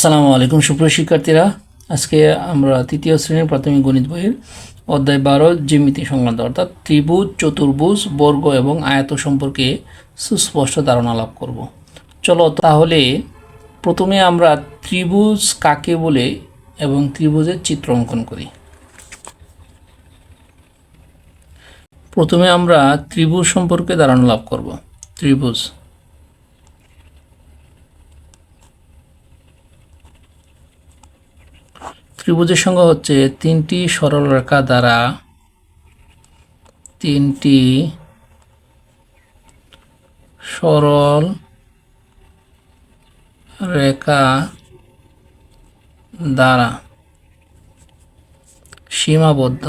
আসসালামু আলাইকুম, সুপ্রিয় শিক্ষার্থীরা। আজকে আমরা তৃতীয় শ্রেণির প্রাথমিক গণিত বইয়ের অধ্যায় বারো, জ্যামিতি সংক্রান্ত, অর্থাৎ ত্রিভুজ, চতুর্ভুজ, বর্গ এবং আয়ত সম্পর্কে সুস্পষ্ট ধারণা লাভ করব। চলো তাহলে প্রথমে আমরা ত্রিভুজ কাকে বলে এবং ত্রিভুজের চিত্র অঙ্কন করি। প্রথমে আমরা ত্রিভুজ সম্পর্কে ধারণা লাভ করব। ত্রিভুজ ত্রিভুজের সংখ্যা হচ্ছে তিনটি সরল রেখা দ্বারা তিনটি সরল রেখা দ্বারা সীমাবদ্ধ।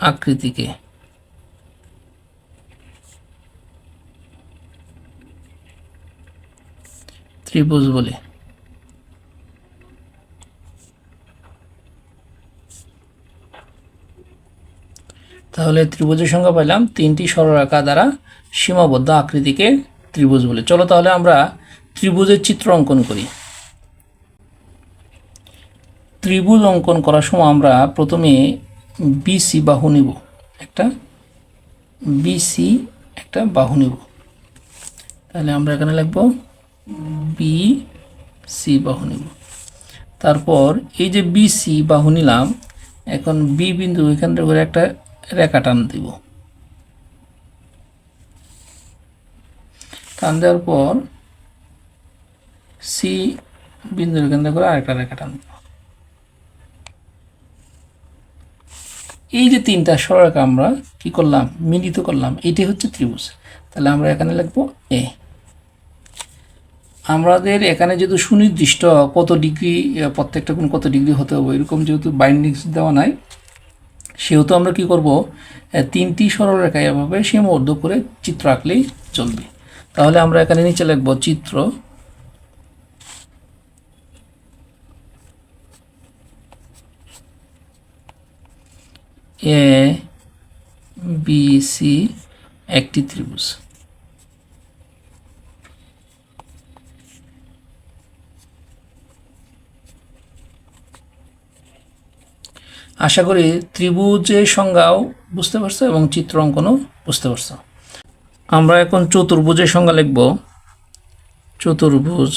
আকৃতিকে ত্রিভুজ বলে। তাহলে ত্রিভুজের সংখ্যা পেলাম তিনটি সরলরেখা দ্বারা সীমাবদ্ধ আকৃতিকে ত্রিভুজ বলে। চলো তাহলে আমরা ত্রিভুজের চিত্র অঙ্কন করি। ত্রিভুজ অঙ্কন করার সময় আমরা প্রথমে বিসি বাহু নিব। একটা বিসি একটা বাহু নিব। তাহলে আমরা এখানে লিখব বি সি বাহু নিব। তারপর এই যে বি সি বাহু নিলাম, এখন বি বিন্দু এখান থেকে একটা রেখা টান দিব। টান দেওয়ার পর সি বিন্দু এখান থেকে করে আরেকটা রেখা টান এই যে তিনটা সরলরেখা আমরা কি করলাম? মিলিত করলাম। এটি হচ্ছে ত্রিভুজ। তাহলে আমরা এখানে লিখব এ আমাদের এখানে যেহেতু সুনির্দিষ্ট কত ডিগ্রি প্রত্যেকটা কোন কত ডিগ্রি হতে হবে, এরকম যেহেতু বাইন্ডিংস দেওয়া নাই, সেহেতু আমরা কি করব? তিনটি সরলরেখা এভাবে সীমাবদ্ধ করে চিত্র আঁকলেই চলবে। তাহলে আমরা এখানে নিচে লিখব চিত্র এ বি সি একটি ত্রিভুজ। আশা করি ত্রিভুজের সংজ্ঞাও বুঝতে পারছ এবং চিত্র অঙ্কনও বুঝতে পারছ। আমরা এখন চতুর্ভুজের সংজ্ঞা লিখব। চতুর্ভুজ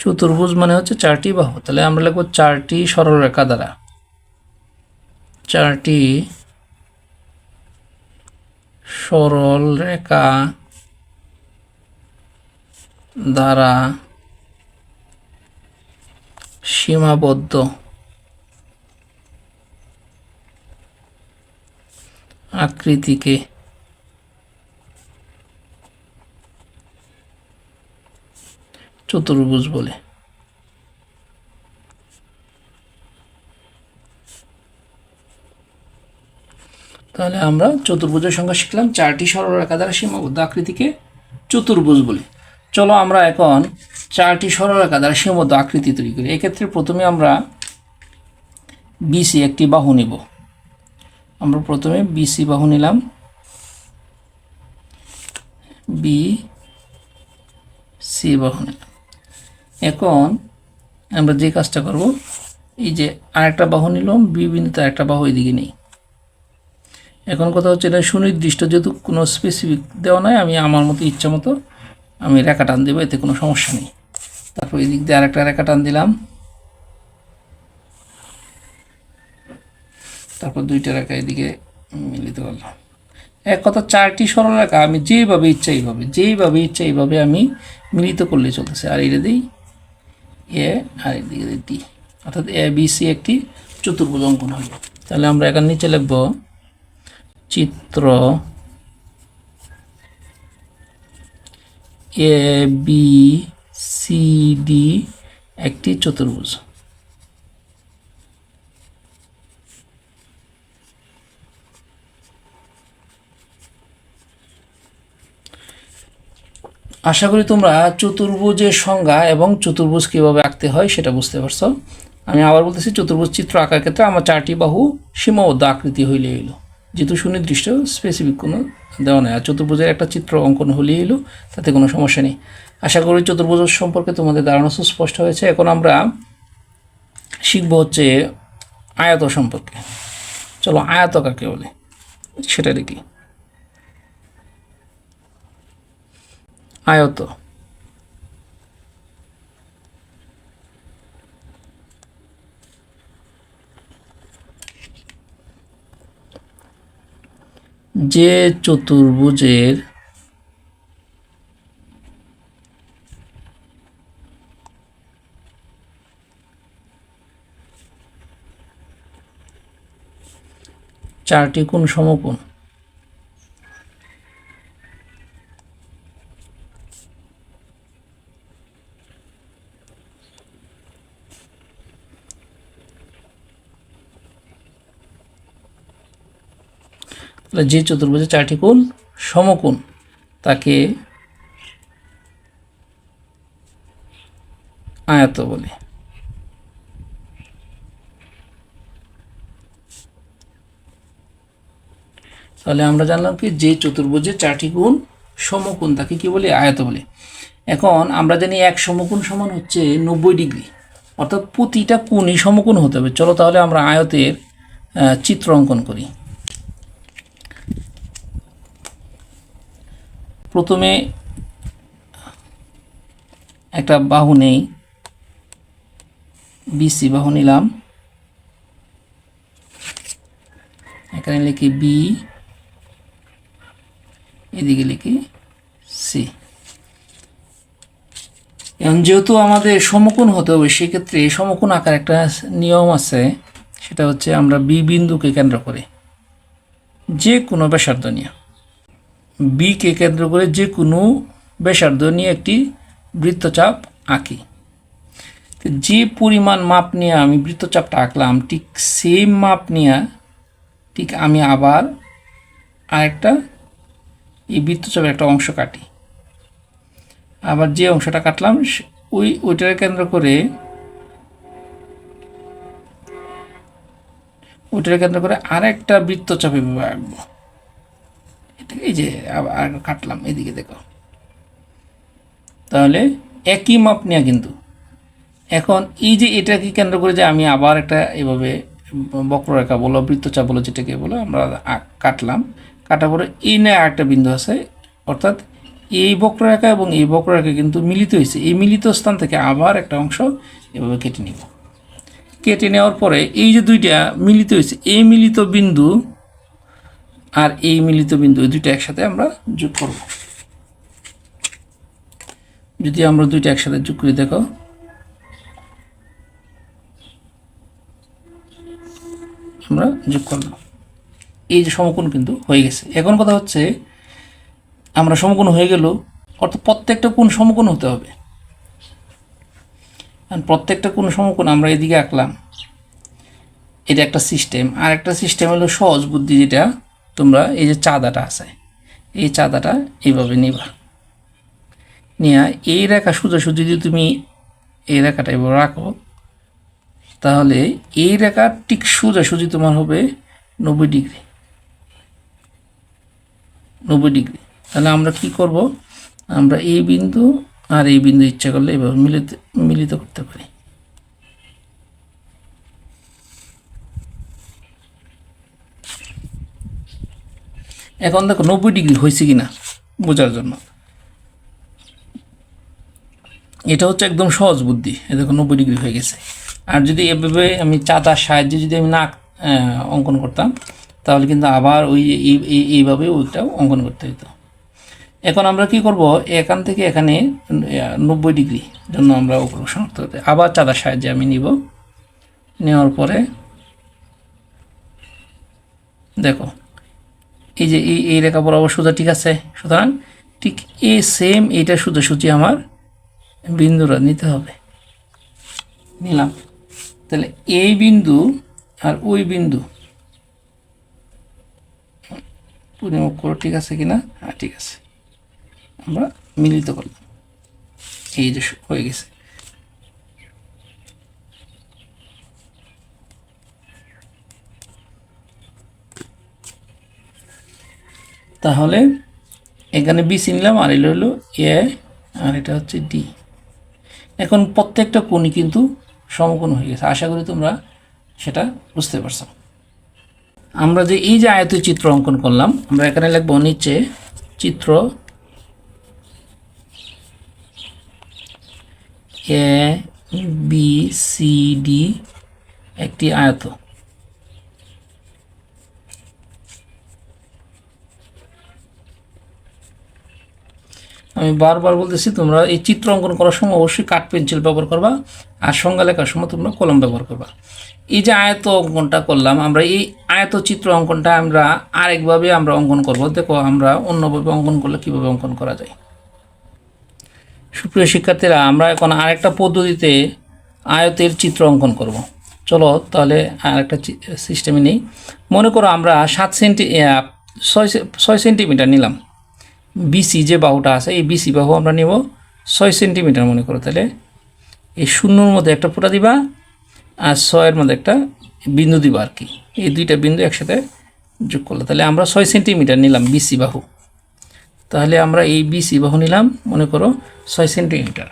চতুর্ভুজ মানে হচ্ছে চারটি বাহু। তাহলে আমরা লিখব চারটি সরলরেখা দ্বারা। চারটি সরল রেখা দ্বারা সীমাবদ্ধ। আকৃতিকে। চতুর্ভুজ বলে। তাহলে আমরা চতুর্ভুজের সংখ্যা শিখলাম, চারটি সরলরেখা দ্বারা সীমাবদ্ধ। আকৃতিকে চতুর্ভুজ বলি। চলো আমরা এখন চারটি সরলরেখা দ্বারা সীমাবদ্ধ আকৃতি তৈরি করি। এক্ষেত্রে প্রথমে আমরা বিসি একটি বাহু নিব। আমরা প্রথমে বিসি বাহু নিলাম। বি সি বাহু নিলাম। এখন আমরা যে কাজটা করব, এই যে আরেকটা বাহু নিলাম, বি বিন্দুতে আরেকটা বাহু এদিকে নেই। এখন কথা হচ্ছে এটা সুনির্দিষ্ট, যেহেতু কোনো স্পেসিফিক দেওয়া নাই, আমি আমার মতো ইচ্ছা মতো আমি রেখা টান দেবো, এতে কোনো সমস্যা নেই। তারপর এদিক দিয়ে আরেকটা রেখা টান দিলাম। তারপর দুইটা রেখা এদিকে মিলিত করলাম। এক কথা, চারটি সরল রেখা আমি যেভাবে ইচ্ছা এইভাবে, যেইভাবে ইচ্ছা এইভাবে আমি মিলিত করলে চলতেছে। আর এটা দিই এ, আর এদিকে দিই ডি অর্থাৎ এ, বি, সি একটি চতুর্ভুজ অঙ্কন হলো। তাহলে আমরা এখানে নিচে লিখব চিত্র এ বি সি ডি একটি চতুর্ভুজ। আশা করি তোমরা চতুর্ভুজের সংজ্ঞা এবং চতুর্ভুজ কীভাবে আঁকতে হয় সেটা বুঝতে পারছ। আমি আবার বলতেছি, চতুর্ভুজ চিত্র আঁকার ক্ষেত্রে আমার চারটি বাহু সীমাবদ্ধ আকৃতি হইলে এলো। যেহেতু সুনির্দিষ্ট স্পেসিফিক কোনো দেওয়া নেই। আর চতুর্ভুজের একটা চিত্র অঙ্কন হলেই এলো, তাতে কোনো সমস্যা নেই। আশা করি চতুর্ভুজ সম্পর্কে তোমাদের ধারণা সুস্পষ্ট হয়েছে। এখন আমরা শিখব হচ্ছে আয়ত সম্পর্কে। চলো আয়ত কাকে বলে, সেটা দেখি। আয়ত। যে চতুর্ভুজের চারটি কোণ সমকোণ। তাহলে যে চতুর্ভুজে চারটি কোণ সমকোণ, তাকে আয়ত বলে। তাহলে আমরা জানলাম কি, যে চতুর্ভুজে চারটি গুণ সমকোণ, তাকে কি বলে? আয়ত বলে। এখন আমরা জানি এক সমকোণ সমান হচ্ছে নব্বই ডিগ্রি, অর্থাৎ প্রতিটা কোণই সমকোণ হতে হবে। চলো তাহলে আমরা আয়তের চিত্র অঙ্কন করি। প্রথমে একটা বাহু নেই। বিসি বাহু নিলাম। এখানে লিখি বি এদিকে লিখি সি এখন যেহেতু আমাদের সমকোণ হতে হবে, সেক্ষেত্রে সমকোণ আকার একটা নিয়ম আছে, সেটা হচ্ছে আমরা বি বিন্দুকে কেন্দ্র করে। যে কোনো ব্যাসার্ধ নিয়ে। বিকে কেন্দ্র করে যে কোনো ব্যাসার্ধ নিয়ে একটি বৃত্তচাপ আঁকি। যে পরিমাণ মাপ নিয়ে আমি বৃত্তচাপটা আঁকলাম, ঠিক সেম মাপ নিয়ে ঠিক আমি আবার আরেকটা এই বৃত্তচাপের একটা অংশ কাটি। আবার যে অংশটা কাটলাম ওই ওইটাকে কেন্দ্র করে ওইটাকে কেন্দ্র করে আরেকটা বৃত্তচাপ আঁকবো। এই যে আর কাটলাম, এদিকে দেখো। তাহলে একই মাপ নেওয়া কিন্তু। এখন এই যে এটাকে কেন্দ্র করে যে আমি আবার একটা এভাবে বক্ররেখা বলো, বৃত্তচাপ বলো, যেটাকে বলো, আমরা কাটলাম। কাটার পরে এই না একটা বিন্দু আছে, অর্থাৎ এই বক্ররেখা এবং এই বক্ররেখা কিন্তু মিলিত হয়েছে। এই মিলিত স্থান থেকে আবার একটা অংশ এভাবে কেটে নিব। কেটে নেওয়ার পরে এই যে দুইটা মিলিত হয়েছে, এই মিলিত বিন্দু আর এই মিলিত বিন্দু, এই দুইটা একসাথে আমরা যোগ করব। যদি আমরা দুইটা একসাথে যোগ করি, দেখো। আমরা যোগ করলাম এই যে সমকোণ কিন্তু হয়ে গেছে। এখন কথা হচ্ছে, আমরা সমকোণ হয়ে গেল, অর্থাৎ প্রত্যেকটা কোণ সমকোণ হতে হবে। প্রত্যেকটা কোণ সমকোণ আমরা এদিকে আঁকলাম। এটা একটা সিস্টেম আর একটা সিস্টেম হলো সহজ বুদ্ধি যেটা তোমরা এই যে চাঁদাটা আছে, এই চাঁদাটা এইভাবে নিবা। নিয়ে এই রেখা সোজাসুজি যদি তুমি এই রেখাটা এভাবে রাখো, তাহলে এই রেখা ঠিক সোজাসুজি তোমার হবে নব্বই ডিগ্রি। নব্বই ডিগ্রি। তাহলে আমরা কি করব? আমরা এই বিন্দু আর এই বিন্দু ইচ্ছা করলে এভাবে মিলিত মিলিত করতে পারি। এখন দেখো নব্বই ডিগ্রি হয়েছে কিনা বোঝার জন্য। এটা হচ্ছে একদম সহজ বুদ্ধি। এ দেখো নব্বই ডিগ্রি হয়ে গেছে। আর যদি এভাবে আমি চাঁদার সাহায্যে যদি আমি নাক অঙ্কন করতাম, তাহলে কিন্তু আবার ওই এই- এই- এইভাবে ওইটাও অঙ্কন করতে হতো এখন আমরা কি করব? এখান থেকে এখানে নব্বই ডিগ্রি জন্য আমরা ওগুলো শনাক্ত করতে আবার চাঁদার সাহায্যে আমি নিব। নেওয়ার পরে, দেখো এই যে এই এই রেখা বরাবর সোজা ঠিক আছে? সুতরাং ঠিক এ সেম এইটা সোজাসুজি আমার বিন্দুরা নিতে হবে। নিলাম। তাহলে এই বিন্দু আর ওই বিন্দু। পরিমাপ করো, ঠিক আছে কিনা? হ্যাঁ ঠিক আছে। আমরা মিলিত করলাম। এই যে হয়ে গেছে। তাহলে এখানে বিসি নিলাম, আর এলো হলো এ আর এটা হচ্ছে ডি এখন প্রত্যেকটা কোণই কিন্তু সমকোণ হয়ে গেছে। আশা করি তোমরা সেটা বুঝতে পারছ। আমরা যে এই যে আয়তীয় চিত্র অঙ্কন করলাম, আমরা এখানে লিখব নিচে চিত্র এ বি সি ডি একটি আয়ত। আমি বারবার বলতেছি, তোমরা এই চিত্র অঙ্কন করার সময় অবশ্যই কাঠ পেন্সিল ব্যবহার করবা, আর সংজ্ঞা লেখার সময় তোমরা কলম ব্যবহার করবা। এই যে আয়ত অঙ্কনটা করলাম, আমরা এই আয়ত চিত্র অঙ্কনটা আমরা আরেকভাবে আমরা অঙ্কন করব। দেখো, আমরা অন্যভাবে অঙ্কন করলে কীভাবে অঙ্কন করা যায়? সুপ্রিয় শিক্ষার্থীরা, আমরা এখন আরেকটা পদ্ধতিতে আয়তের চিত্র অঙ্কন করব। চলো তাহলে আরেকটা সিস্টেমে নেই। মনে করো আমরা সাত সেন্টি ছয় ছয় সেন্টিমিটার নিলাম। বিসি যে বাহুটা আছে, এই বিসি বাহু আমরা নেব ছয় সেন্টিমিটার মনে করো তাহলে। এই শূন্যর মধ্যে একটা ফুটা দিবা আর ছয়ের মধ্যে একটা বিন্দু দিবা আর কি। এই দুইটা বিন্দু একসাথে যোগ করলে। তাহলে আমরা ছয় সেন্টিমিটার নিলাম বিসি বাহু। তাহলে আমরা এই বিসি বাহু নিলাম মনে করো ছয় সেন্টিমিটার।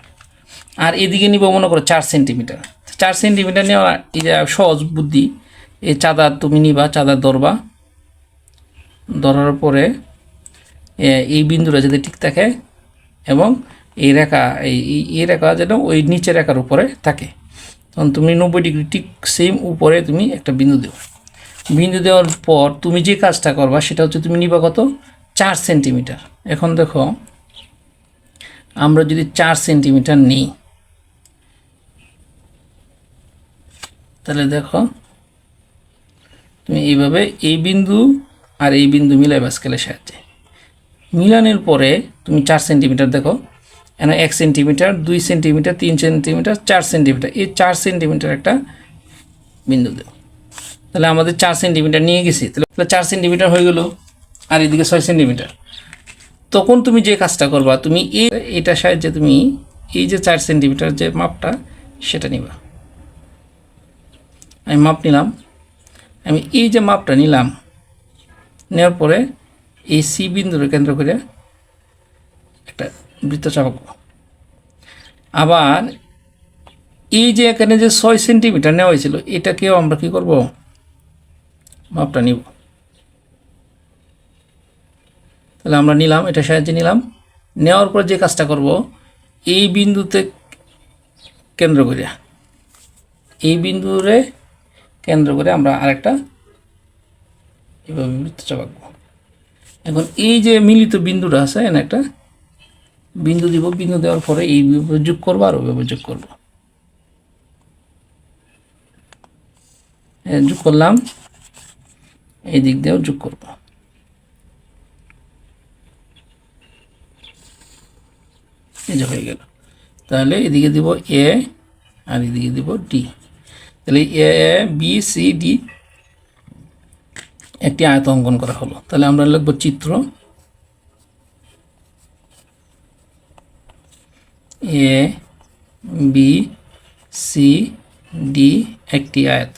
আর এদিকে নিব মনে করো চার সেন্টিমিটার। চার সেন্টিমিটার নেওয়া এই যে সহজ বুদ্ধি, এই চাঁদার তুমি নিবা চাঁদার ধরবা। ধরার পরে এই বিন্দুটা যাতে ঠিক থাকে এবং এই রেখা, এই, এই- রেখা যেন ওই নিচের রেখার উপরে থাকে। তখন তুমি নব্বই ডিগ্রি ঠিক সেম উপরে তুমি একটা বিন্দু দেও। বিন্দু দেওয়ার পর তুমি যে কাজটা করবা সেটা হচ্ছে তুমি নিবা কত? চার সেন্টিমিটার। এখন দেখো, আমরা যদি চার সেন্টিমিটার নিই, তাহলে দেখো, তুমি এইভাবে এই বিন্দু আর এই বিন্দু মিলাইবা স্কেলের সাহায্যে। মিলানোর পরে তুমি চার সেন্টিমিটার দেখো। এখানে এক সেন্টিমিটার, দুই সেন্টিমিটার, তিন সেন্টিমিটার, চার সেন্টিমিটার। এই চার সেন্টিমিটার একটা বিন্দু দেও তাহলে আমাদের চার সেন্টিমিটার নিয়ে গেছি। তাহলে চার সেন্টিমিটার হয়ে গেল। আর এদিকে ছয় সেন্টিমিটার। তখন তুমি যে কাজটা করবা, তুমি এই এটার সাহায্যে তুমি এই যে চার সেন্টিমিটার যে মাপটা, সেটা নিবা। আমি মাপ নিলাম। আমি এই যে মাপটা নিলাম, নেওয়ার পরে এই সি বিন্দুর কেন্দ্র করে একটা বৃত্ত চাপাবো আবার এই যে এখানে যে ছয় সেন্টিমিটার নেওয়া হয়েছিল, এটাকেও আমরা কি করব? মাপটা নিব। তাহলে আমরা নিলাম এটা সাহায্যে নিলাম। নেওয়ার পর যে কাজটা করব, এই বিন্দুতে কেন্দ্র করে, এই বিন্দুরে কেন্দ্র করে আমরা আরেকটা এভাবে বৃত্তচাপ আঁকবো এখন এই যে মিলিত বিন্দুটা আছে, এখানে একটা বিন্দু দিব, বিন্দু দেওয়ার পরে এই যোগ করব আর ওইভাবে যোগ করব। যোগ করলাম, এই দিক দিয়েও যোগ করব। এই যে হয়ে গেল। তাহলে এদিকে দিব এ, আর এদিকে দিব ডি। তাহলে এ, বি, সি, ডি একটি আয়ত অঙ্কন করা হলো। তাহলে আমরা লিখব চিত্র। এ, বি, সি, ডি একটি আয়ত।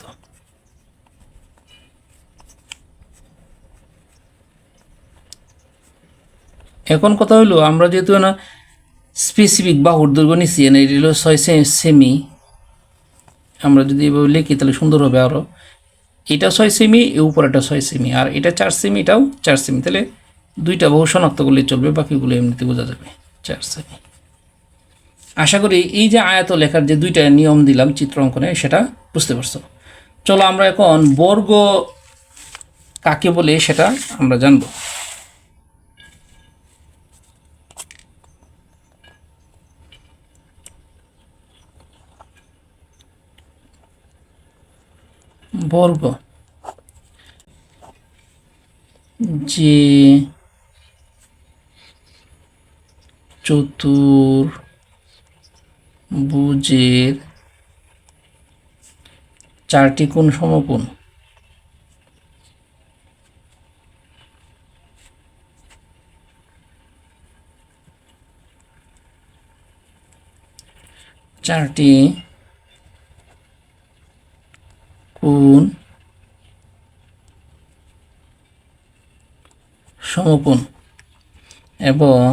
এখন কথা হলো আমরা যেহেতু না স্পেসিফিক বাহুর দৈর্ঘ্য নিচ্ছি না এটি হলো ছয় সেমি আমরা যদি এভাবে লিখি, তাহলে সুন্দর হবে আরও এটা ছয় সেমি, এ উপরেটা ছয় সেমি। আর এটা চার সেমি, এটাও চার সেমি। তাহলে দুইটা বহু শনাক্ত করলে চলবে, বাকিগুলো এমনিতে বোঝা যাবে। চার সেমি। আশা করি এই যে আয়াত লেখার যে দুইটা নিয়ম দিলাম চিত্র অঙ্কনে, সেটা বুঝতে পারছ। চলো আমরা এখন বর্গ কাকে বলে সেটা আমরা জানব। বর্গ যে চতুর বুজের চারটি কোণ সমকোণ। চারটি কোণ সমকোণ এবং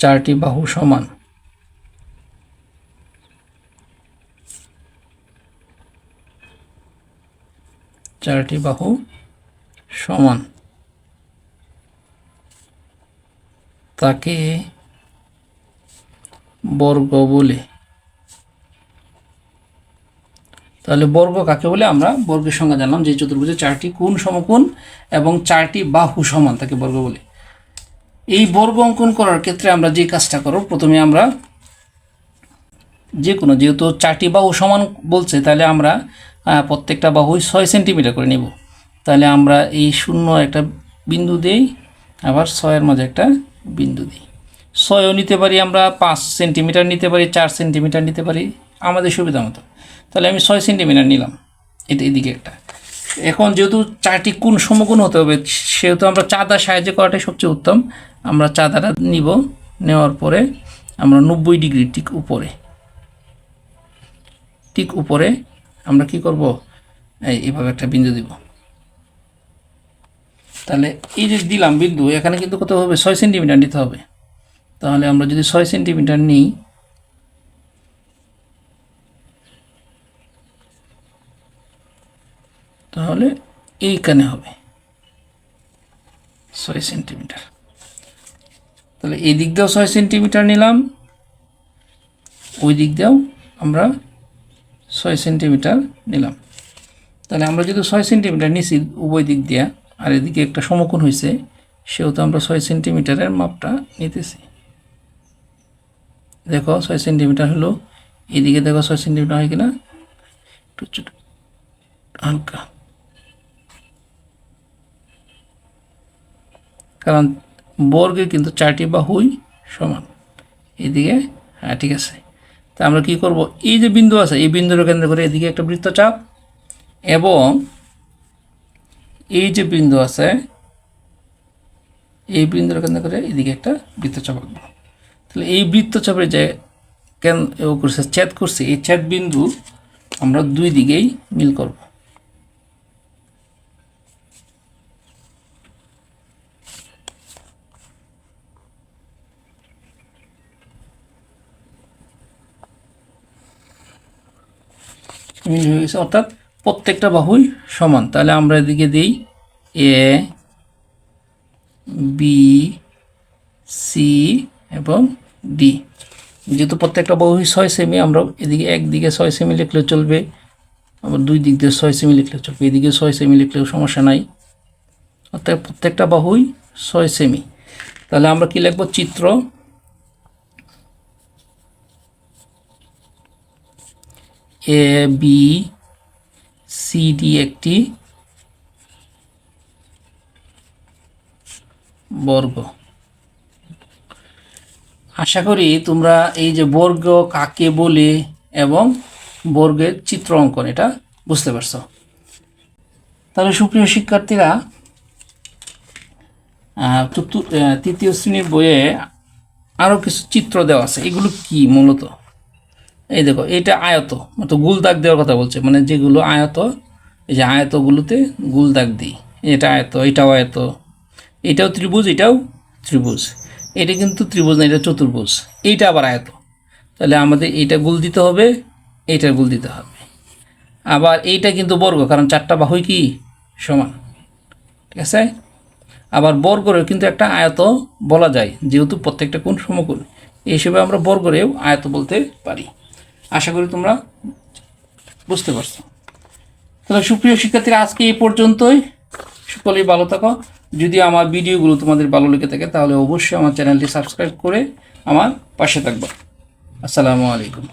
চারটি বাহু সমান। চারটি বাহু সমান। তাকে বর্গ বলে তাহলে বর্গ কাকে বলে? আমরা বর্গের সংজ্ঞা জানলাম যে চতুর্ভুজে চারটি কোণ সমকোণ এবং চারটি বাহু সমান তাকে বর্গ বলে। এই বর্গ অঙ্কন করার ক্ষেত্রে আমরা যে কাজটা করব, প্রথমে আমরা যে কোনো যেহেতু চারটি বাহু সমান বলছে, তাহলে আমরা প্রত্যেকটা বাহু ছয় সেন্টিমিটার করে নেব। তাহলে আমরা এই শূন্য একটা বিন্দু দেই, আবার ছয়ের মাঝে একটা বিন্দু দিই। ছয়ও নিতে পারি আমরা, পাঁচ সেন্টিমিটার নিতে পারি, চার সেন্টিমিটার নিতে পারি, আমাদের সুবিধা মতো। তাহলে আমি ছয় সেন্টিমিটার নিলাম। এটা এদিকে একটা। এখন যেহেতু চারটি কোন সমকোণ হতে হবে, সেহেতু আমরা চাঁদার সাহায্যে করাটাই সবচেয়ে উত্তম। আমরা চাঁদাটা নিব, নেওয়ার পরে আমরা নব্বই ডিগ্রি ঠিক উপরে। ঠিক উপরে আমরা কি করব? এভাবে একটা বিন্দু দিব। তাহলে এই যে দিলাম বিন্দু, এখানে কিন্তু কত হবে? ছয় সেন্টিমিটার নিতে হবে। তাহলে আমরা যদি ছয় সেন্টিমিটার নিই তাহলে এইখানে হবে। ছয় সেন্টিমিটার। তাহলে এই দিক দিয়েও ছয় সেন্টিমিটার নিলাম, ওই দিক দিয়েও আমরা ছয় সেন্টিমিটার নিলাম। তাহলে আমরা যদি ছয় সেন্টিমিটার নিছি উভয় দিক দিয়া, আর এদিকে একটা সমকোণ হয়েছে সেহেতু আমরা ছয় সেন্টিমিটারের মাপটা নিতেছি। দেখো, ছয় সেন্টিমিটার হলো, এদিকে দেখো ছয় সেন্টিমিটার হয় কিনা, একটু হালকা। কারণ বর্গে কিন্তু চারটি বাহুই সমান। এদিকে হ্যাঁ ঠিক আছে। তা আমরা কি করব? এই যে বিন্দু আছে, এই বিন্দুর কেন্দ্র করে এদিকে একটা বৃত্তচাপ এবং এই যে বিন্দু আছে, এই বিন্দুর কেন্দ্র করে এদিকে একটা বৃত্তচাপ আঁকবো। তাহলে এই বৃত্তচাপের যে কেন করছে, ছেদ করছে, এই ছেদ বিন্দু আমরা দুই দিকেই মিল করব। মিল হয়ে গেছে অর্থাৎ প্রত্যেকটা বাহুই সমান। তাহলে আমরা এদিকে দিই এ বি সি এবং ডি যেহেতু প্রত্যেকটা বাহুই ছয় সেমি আমরা এদিকে একদিকে ছয় সেমি লিখলে চলবে, আবার দুই দিক দিয়ে ছয় সেমি লিখলে চলবে। এদিকে ছয় সেমি লিখলেও সমস্যা নাই। অর্থাৎ প্রত্যেকটা বাহুই ছয় সেমি তাহলে আমরা কি লিখব? চিত্র এ বি সিডি একটি বর্গ। আশা করি তোমরা এই যে বর্গ কাকে বলে এবং বর্গের চিত্র অঙ্কন, এটা বুঝতে পারছ। তাহলে সুপ্রিয় শিক্ষার্থীরা তৃতীয় শ্রেণির বইয়ে আরও কিছু চিত্র দেওয়া আছে। এগুলো কি মূলত? এই দেখো, এটা আয়ত, তো গুল দাগ দেওয়ার কথা বলছে মানে যেগুলো আয়ত, এই যে আয়তগুলোতে গুল দাগ দিই, এটা আয়ত, এটাও আয়ত, এটাও ত্রিভুজ এটাও ত্রিভুজ, এটা কিন্তু ত্রিভুজ না, এটা চতুর্ভুজ, এইটা আবার আয়ত, তাহলে আমাদের এইটা গুল দিতে হবে এইটার গুল দিতে হবে, আবার এইটা কিন্তু বর্গ, কারণ চারটা বাহুই কি? সমান, ঠিক আছে? আবার বর্গরেও কিন্তু একটা আয়ত বলা যায়, যেহেতু প্রত্যেকটা কোণ সমকোণ, এই হিসেবে আমরা বর্গরেও আয়ত বলতে পারি। আশা করি তোমরা বুঝতে পারছ। তাহলে সুপ্রিয় শিক্ষার্থীরা, আজকে এই পর্যন্তই। সকলেই ভালো থাকো। যদি আমার ভিডিওগুলো তোমাদের ভালো লেগে থাকে, তাহলে অবশ্যই আমার চ্যানেলটি সাবস্ক্রাইব করে আমার পাশে থাকবে। আসসালামু আলাইকুম।